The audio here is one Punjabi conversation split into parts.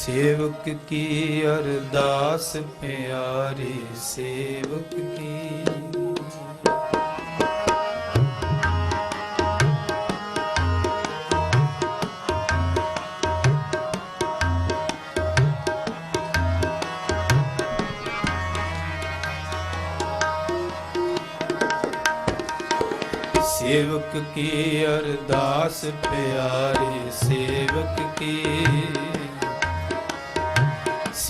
ਸੇਵਕ ਕੀ ਅਰਦਾਸ ਪਿਆਰੇ ਸੇਵਕ ਕੀ? ਸੇਵਕ ਕੀ ਅਰਦਾਸ ਪਿਆਰੇ ਸੇਵਕ ਕੀ?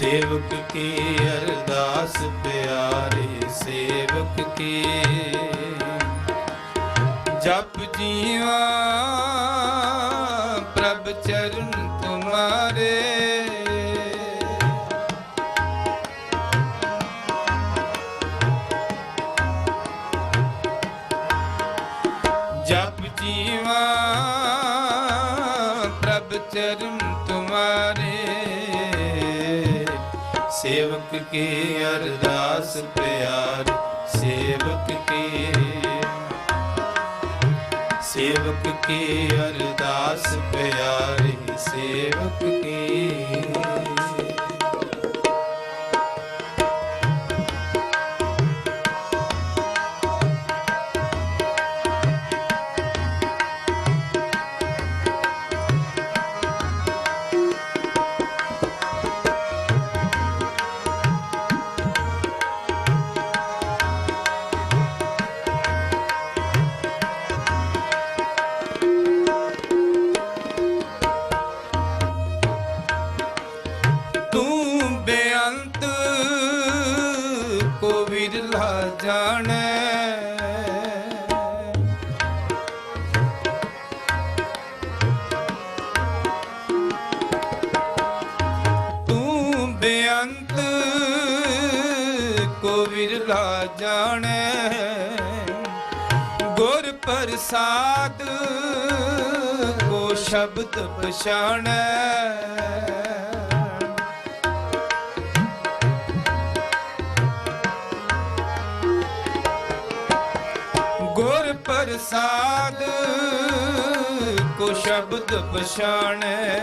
ਸੇਵਕ ਕੀ ਅਰਦਾਸ ਪਿਆਰੇ ਸੇਵਕ ਕੀ। ਜਪ ਜੀਵਾ ਪ੍ਰਭ ਚਰਨ ਤੁਮਾਰੇ। ਜਪ ਜੀਵਾ ਪ੍ਰਭ ਚਰਨ ਤੁਮਾਰੇ। ਸੇਵਕ ਕੀ ਅਰਦਾਸ ਪਿਆਰ? ਸੇਵਕ ਕੀ? ਸੇਵਕ ਕੀ ਅਰਦਾਸ ਪਿਆਰੀ? ਸੇਵਕ ਕੀ? ਕੋ ਵਿਰਲਾ ਜਾਣੈ। ਗੁਰ ਪ੍ਰਸਾਦ ਕੋ ਸ਼ਬਦ ਪਛਾਣੈ। ਗੁਰ ਪ੍ਰਸਾਦ ਕੋ ਸ਼ਬਦ ਪਛਾਣੈ।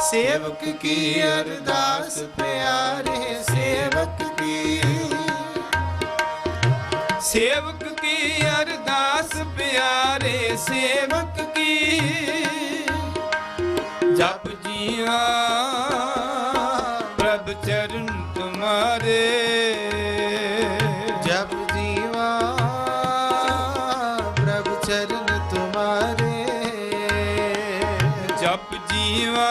ਸੇਵਕ ਕੀ ਅਰਦਾਸ ਪਿਆਰੇ, ਸੇਵਕ ਸੇਵਕ ਕੀ ਅਰਦਾਸ ਪਿਆਰੇ, ਸੇਵਕ ਕੀ? ਜਪ ਜੀਆ, ਪ੍ਰਭ ਚਰਨ ਤੁਮਾਰੇ। ਜਪ ਜੀਵਾ, ਪ੍ਰਭ ਚਰਨ ਤੁਮਾਰੇ। ਜਪ ਜੀਵਾ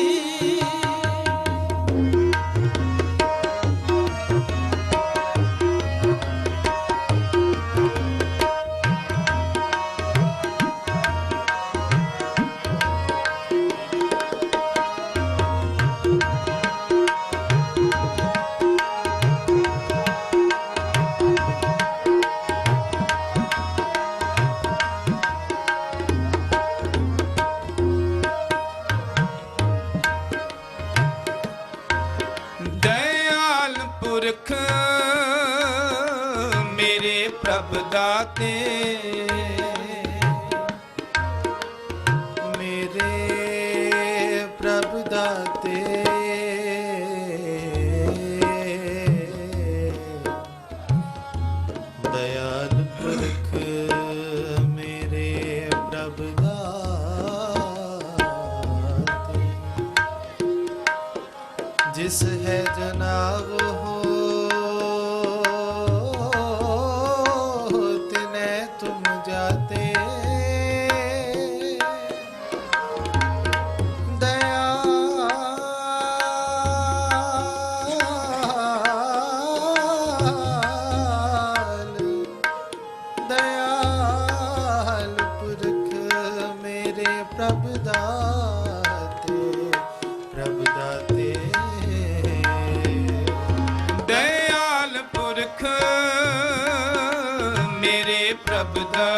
ਪੁਰਖ ਮੇਰੇ ਪ੍ਰਭ ਦਾਤੇ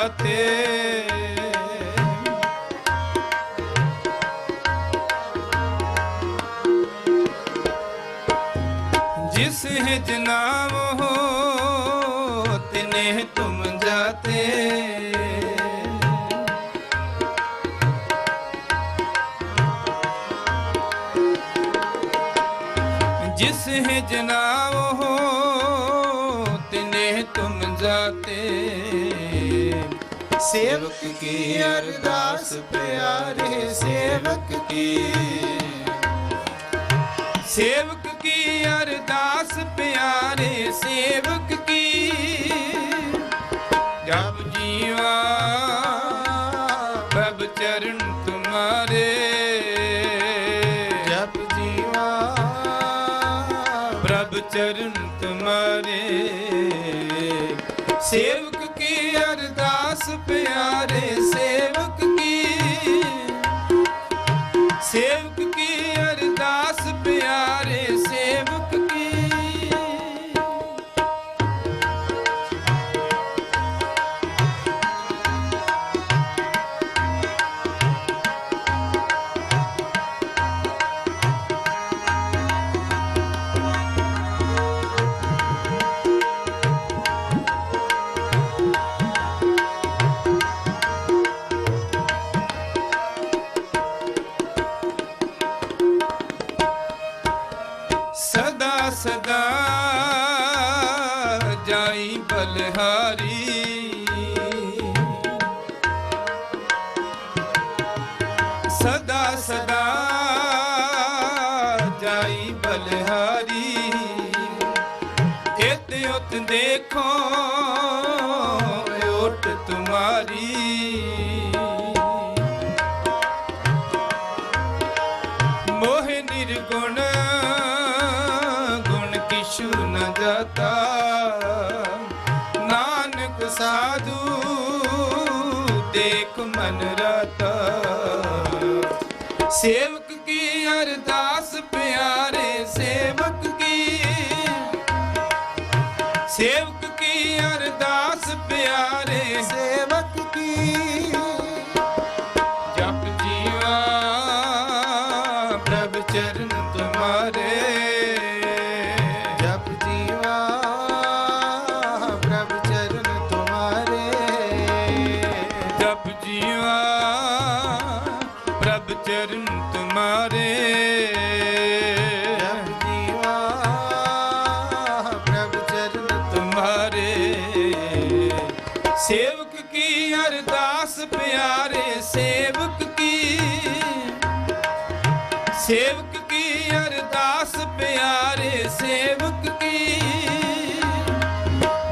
ਤੇ ਜਿਸ ਹੈ ਜਨਾਮ ਹੋ ਤੁਮ ਜਾਤੇ। ਜਿਸ ਹੈ ਸੇਵਕ ਕੀ ਅਰਦਾਸ ਪਿਆਰੇ ਸੇਵਕ ਕੀ? ਸੇਵਕ ਕੀ ਅਰਦਾਸ ਪਿਆਰੇ ਸੇਵਕ ਕੀ? ਜਬ ਜੀਵਾ ਬਬ ਚਰਨ ਤੁਮਾਰੇ। ਜਬ ਜੀਵਾ, ਪ੍ਰਭ ਚਰਨ ਤੁਮਾਰੇ। ਸੇਵਕ ਕੀ ਅਰਦਾਸ ਪਿਆਰੇ ਸੇਵਕ ਕੀ? ਸੇਵਕ ਸਦਾ ਸਦਾ ਜਾਈ ਬਲਹਾਰੀ। ਸਦਾ ਸਦਾ ਜਾਈ ਬਲਹਾਰੀ। ਇਤ ਉਤ ਦੇਖੋ ਸਾਧੂ ਦੇਖ ਮਨ ਰਤਾ। ਸੇਵਕ ਕੀ ਅਰਦਾਸ ਪਿਆਰੇ, ਸੇਵਕ ਕੀ? ਸੇਵਕ ਕੀ ਅਰਦਾਸ ਪਿਆਰੇ, ਸੇਵਕ ਕੀ? ਜਪ ਜੀਵਾ ਪ੍ਰਭ ਚਰਨ ਸੇਵਕ ਕੀ ਅਰਦਾਸ ਪਿਆਰੇ, ਸੇਵਕ ਕੀ? ਸੇਵਕ ਕੀ ਅਰਦਾਸ ਪਿਆਰੇ, ਸੇਵਕ ਕੀ?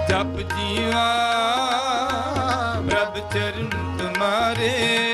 ਜਪ ਜੀਵਾ, ਪ੍ਰਭ ਚਰਨ ਤੁਮਾਰੇ।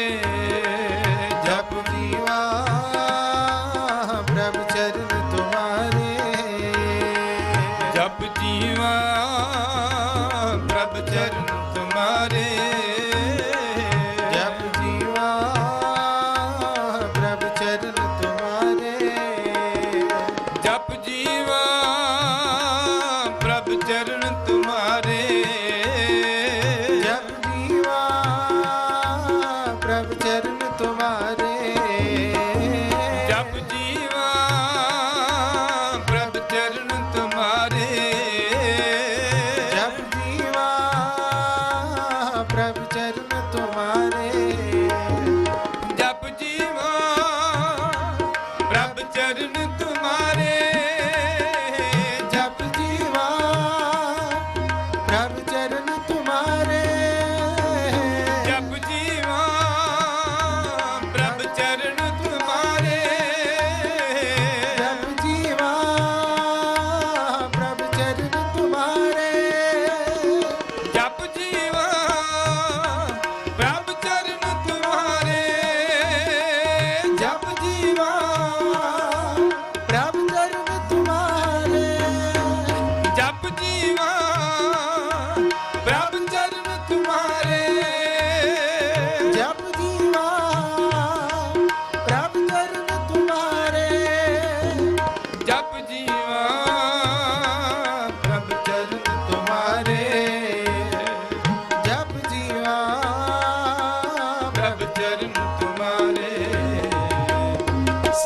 Já podia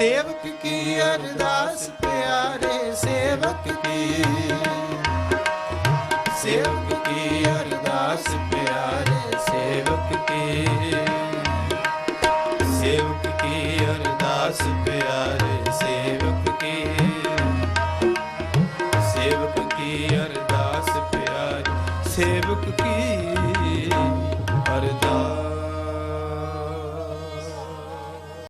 ਸੇਵਕ ਕੀ ਅਰਦਾਸ ਪਿਆਰੇ ਸੇਵਕ ਕੀ? ਸੇਵਕ